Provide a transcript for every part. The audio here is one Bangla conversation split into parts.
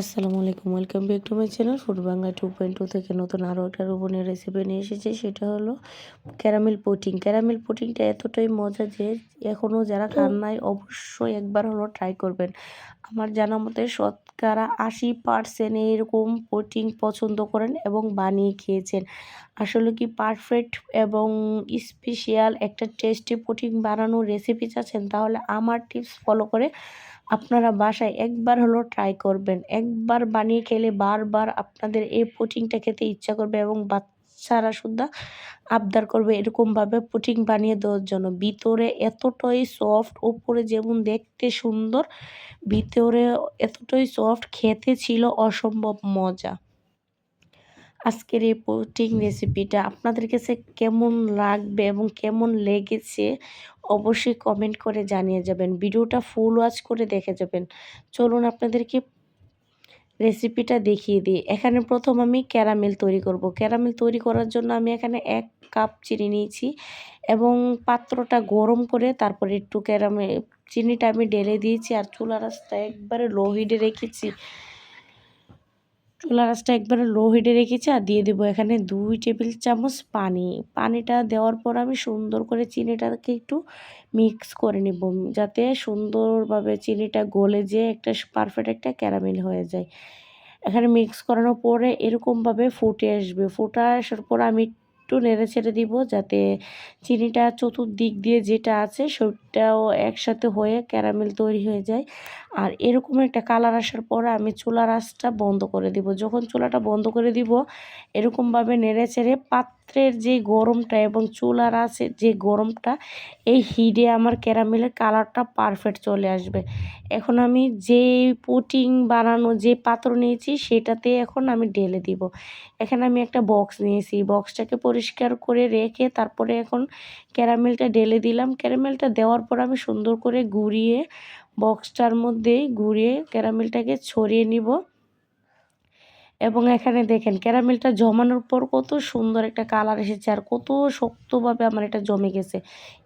আসসালামু আলাইকুম welcome back to my channel food Bangla two point two থেকে নতুন আরও একটা রোবনের রেসিপি নিয়ে এসেছি সেটা হলো ক্যারামেল পুটিং ক্যারামেল পুটিংটা এতটাই মজা যে এখনও যারা খান নাই অবশ্যই একবার হলো ট্রাই করবেন। আমার জানা মতে শতকরা আশি পার্সেন্ট এরকম পুটিং পছন্দ করেন এবং বানিয়ে খেয়েছেন। আসলে কি পারফেক্ট এবং স্পেশাল একটা টেস্টি পুটিং বানানোর রেসিপি চাচ্ছেন? তাহলে আমার টিপস ফলো করে আপনারা বাসায় একবার হলো ট্রাই করবেন। একবার বানিয়ে খেলে বারবার আপনাদের এই পুটিংটা খেতে ইচ্ছা করবে এবং বাচ্চারা সুদ্ধা আবদার করবে এরকমভাবে পুটিং বানিয়ে দেওয়ার জন্য। ভিতরে এতটাই সফট ওপরে যেমন দেখতে সুন্দর, ভিতরে এতটাই সফট খেতে ছিল অসম্ভব মজা। আজকের এই পুটিং রেসিপিটা আপনাদের কাছে কেমন লাগবে এবং কেমন লেগেছে অবশ্যই কমেন্ট করে জানিয়ে যাবেন। ভিডিওটা ফুল ওয়াচ করে দেখে যাবেন। চলুন আপনাদেরকে রেসিপিটা দেখিয়ে দিই। এখানে প্রথম আমি ক্যারামেল তৈরি করব। ক্যারামেল তৈরি করার জন্য আমি এখানে এক কাপ চিনি নিয়েছি এবং পাত্রটা গরম করে তারপরে একটু ক্যারামেল চিনিটা আমি ঢেলে দিয়েছি আর চুলা রাস্তা একবারে লো হিটে রেখেছি। চুলা রাসটা একবারে লো হিটে রেখেছি আর দিয়ে দেবো এখানে দুই টেবিল চামচ পানি। পানিটা দেওয়ার পর আমি সুন্দর করে চিনিটাকে একটু মিক্স করে নেব, যাতে সুন্দরভাবে চিনিটা গলে যেয়ে একটা পারফেক্ট একটা ক্যারামেল হয়ে যায়। এখানে মিক্স করানোর পরে এরকমভাবে ফুটে আসবে। ফুটে আসার পর আমি একটু নেড়ে ছেড়ে দিব, যাতে চিনিটা চতুর্দিক দিয়ে যেটা আছে সেটাও একসাথে হয়ে ক্যারামেল তৈরি হয়ে যায়। আর এরকম একটা কালার আসার পরে আমি চুলার আঁচটা বন্ধ করে দিব। যখন চুলাটা বন্ধ করে দিব, এরকমভাবে নেড়ে ছেড়ে পাত্রের যে গরমটা এবং চুলার আছে যে গরমটা, এই হিডে আমার ক্যারামেলের কালারটা পারফেক্ট চলে আসবে। এখন আমি যে পুটিং বানানো যে পাত্র নিয়েছি, সেটাতে এখন আমি ঢেলে দিব। এখানে আমি একটা বক্স নিয়েছি। বক্সটাকে পরিষ্কার করে রেখে তারপরে এখন ক্যারামেলটা ঢেলে দিলাম। ক্যারামেলটা দেওয়ার পর আমি সুন্দর করে ঘুরিয়ে বক্সটার মধ্যেই ঘুরিয়ে ক্যারামেলটাকে ছড়িয়ে নিব। এবং এখানে দেখেন ক্যারামেলটা জমানোর পর কত সুন্দর একটা কালার এসেছে আর কত শক্তভাবে আমার এটা জমে গেছে।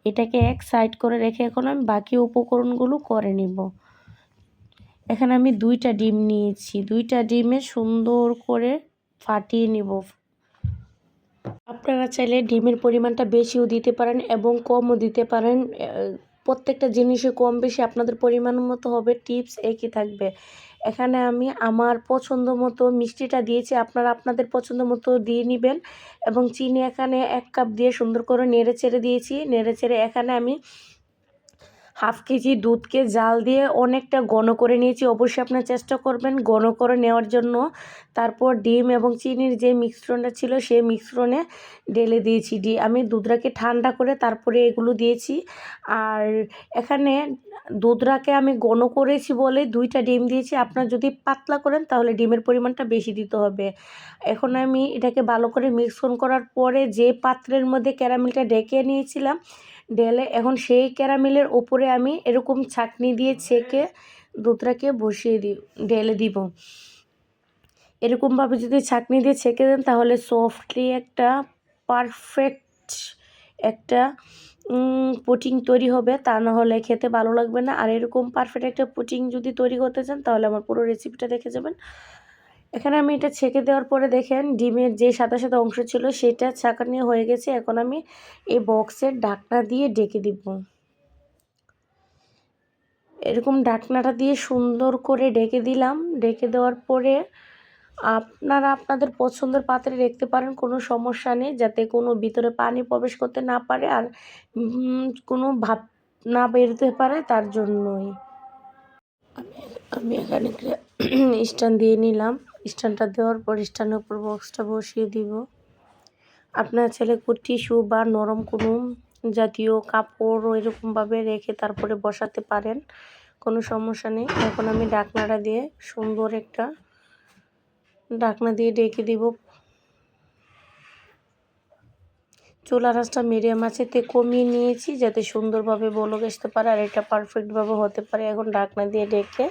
এটাকে এক সাইড করে রেখে এখন আমি বাকি উপকরণগুলো করে নিব। এখানে আমি দুইটা ডিম নিয়েছি। দুইটা ডিমে সুন্দর করে ফাটিয়ে নিব। আপনারা চাইলে ডিমের পরিমাণটা বেশিও দিতে পারেন এবং কমও দিতে পারেন প্রত্যেকটা জিনিসে কম বেশি আপনাদের পরিমাণ মতো হবে টিপস একই থাকবে। এখানে আমি আমার পছন্দ মতো মিষ্টিটা দিয়েছি, আপনারা আপনাদের পছন্দ মতো দিয়ে নেবেন এবং চিনি এখানে এক কাপ দিয়ে সুন্দর করে নেড়ে চেড়ে দিয়েছি, নেড়ে চেড়ে এখানে আমি হাফ কেজি দুধকে জাল দিয়ে অনেকটা ঘন করে নিয়েছি। অবশ্যই আপনার চেষ্টা করবেন ঘন করে নেওয়ার জন্য। তারপর ডিম এবং চিনির যে মিশ্রণটা ছিল, সেই মিশ্রণে ঢেলে দিয়েছি ডি আমি দুধটাকে ঠান্ডা করে তারপরে এগুলো দিয়েছি। আর এখানে দুধটাকে আমি ঘন করেছি বলে দুইটা ডিম দিয়েছি। আপনার যদি পাতলা করেন তাহলে ডিমের পরিমাণটা বেশি দিতে হবে। এখন আমি এটাকে ভালো করে মিশ্রণ করার পরে যে পাত্রের মধ্যে ক্যারামেলটা ডেকে নিয়েছিলাম ঢেলে এখন সেই ক্যারামেলের ওপরে আমি এরকম ছাকনি দিয়ে ছেঁকে দুধটাকে বসিয়ে দি ঢেলে দিব। এরকমভাবে যদি ছাকনি দিয়ে ছেঁকে দেন তাহলে সফটলি একটা পারফেক্ট একটা পুটিং তৈরি হবে। তা না হলে খেতে ভালো লাগবে না। আর এরকম পারফেক্ট একটা পুটিং যদি তৈরি করতে চান তাহলে আমার পুরো রেসিপিটা দেখে যাবেন। এখানে আমি এটা ছেঁকে দেওয়ার পরে দেখেন, ডিমের যে সাদা সাদা অংশ ছিল সেটা ছাঁকানি হয়ে গেছে। এখন আমি এই বক্সের ডাকনা দিয়ে ডেকে দিব। এরকম ডাকনাটা দিয়ে সুন্দর করে ডেকে দিলাম। ডেকে দেওয়ার পরে আপনারা আপনাদের পছন্দের পাত্রে রাখতে পারেন, কোনো সমস্যা নেই, যাতে কোনো ভিতরে পানি প্রবেশ করতে না পারে আর কোনো ভাব না বেরোতে পারে তার জন্যই। আমি আমি এখানে স্ট্যান্ড দিয়ে নিলাম। স্ট্যান্ডটা দেওয়ার পর স্ট্যান্ডের উপর বক্সটা বসিয়ে দিব। আপনার ছেলে কুর্তি টিস্যু বা নরম কোনো জাতীয় কাপড় এরকমভাবে রেখে তারপরে বসাতে পারেন, কোনো সমস্যা নেই। এখন আমি ডাকনাটা দিয়ে সুন্দর একটা ডাকনা দিয়ে ডেকে দিব। চুলা রাসটা মিডিয়াম আছে, তে কমিয়ে নিয়েছি যাতে সুন্দরভাবে বলক আসতে পারে, আর এটা পারফেক্টভাবে হতে পারে। এখন ডাকনা দিয়ে ডেকে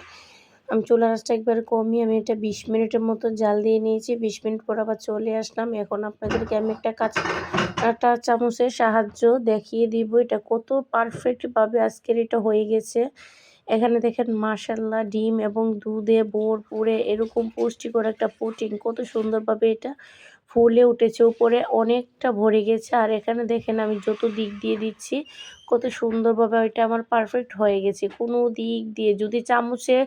আমি চুলা আঁচটা একবার কমিয়ে আমি এটা বিশ মিনিটের মতো জাল দিয়ে নিয়েছি। বিশ মিনিট পর আবার চলে আসলাম। এখন আপনাদেরকে আমি একটা কাঁচা একটা চামচের সাহায্য দেখিয়ে দিব। এটা কত পারফেক্টভাবে আজকের এটা হয়ে গেছে। এখানে দেখেন মাসাল্লা ডিম এবং দুধে বোর পুড়ে এরকম পুষ্টিকর একটা প্রোটিন। কত সুন্দরভাবে এটা ফুলে উঠেছে, উপরে অনেকটা ভরে গেছে। আর এখানে দেখেন আমি যত দিক দিয়ে দিচ্ছি, কত সুন্দরভাবে ওইটা আমার পারফেক্ট হয়ে গেছে। কোনো দিক দিয়ে যদি চামচে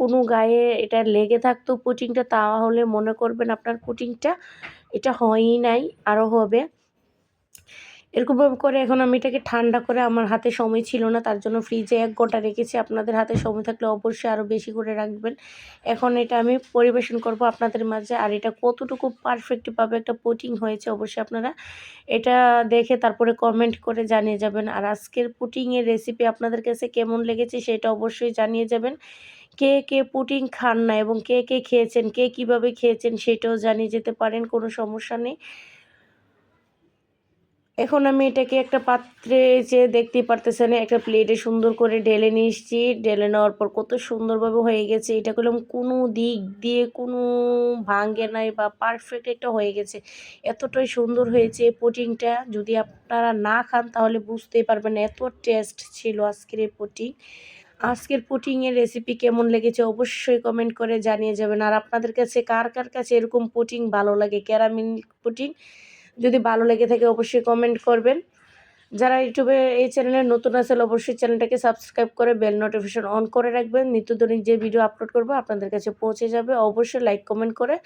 কোনো গায়ে এটা লেগে থাকতো পুটিংটা, তাহলে মনে করবেন আপনার পুটিংটা এটা হয়ই নাই, আরও হবে। এরকমভাবে করে এখন আমি এটাকে ঠান্ডা করে আমার হাতে সময় ছিল না, তার জন্য ফ্রিজে এক ঘণ্টা রেখেছি। আপনাদের হাতে সময় থাকলে অবশ্যই আরও বেশি করে রাখবেন। এখন এটা আমি পরিবেশন করব আপনাদের মাঝে, আর এটা কতটুকু পারফেক্টভাবে একটা পুটিং হয়েছে অবশ্যই আপনারা এটা দেখে তারপরে কমেন্ট করে জানিয়ে যাবেন। আর আজকের পুটিংয়ের রেসিপি আপনাদের কাছে কেমন লেগেছে সেটা অবশ্যই জানিয়ে যাবেন। কে কে পুটিং খান না এবং কে কে খেয়েছেন, কে কীভাবে খেয়েছেন সেটাও জানিয়ে যেতে পারেন, কোনো সমস্যা নেই। এখন আমি এটাকে একটা পাত্রে যে দেখতে পারতেছেন, একটা প্লেটে সুন্দর করে ঢেলে নিয়ে এসেছি। ঢেলে নেওয়ার পর কত সুন্দরভাবে হয়ে গেছে। এটা করলাম কোনো দিক দিয়ে কোনো ভাঙ্গে নাই বা পারফেক্ট একটা হয়ে গেছে। এতটাই সুন্দর হয়েছে পুটিংটা যদি আপনারা না খান তাহলে বুঝতেই পারবেন এত টেস্ট ছিল আজকের এই পুটিং আজকের পুটিংয়ের রেসিপি কেমন লেগেছে অবশ্যই কমেন্ট করে জানিয়ে যাবেন। আর আপনাদের কাছে কার কার কাছে এরকম পুটিং ভালো লাগে? ক্যারামিল পুটিং যদি ভালো লেগে থাকে অবশ্যই কমেন্ট করবেন। যারা ইউটিউবে এই চ্যানেলে নতুন আছেন, অবশ্যই চ্যানেলটাকে সাবস্ক্রাইব করে বেল নোটিফিকেশন অন করে রাখবেন। নিত্যদিন যে ভিডিও আপলোড করব আপনাদের কাছে পৌঁছে যাবে। অবশ্যই লাইক কমেন্ট করে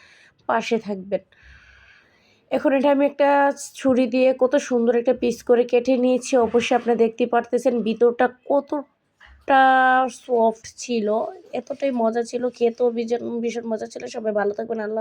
পাশে থাকবেন। এখন এটা আমি একটা ছুরি দিয়ে কত সুন্দর একটা পিস করে কেটে নিয়েছি। অবশ্যই আপনি দেখতে পারতেছেন ভিতরটা কতটা সফট ছিল, এতটাই মজা ছিল, খেতেও ভীষণ ভীষণ মজা ছিল। সবাই ভালো থাকবেন, আল্লাহ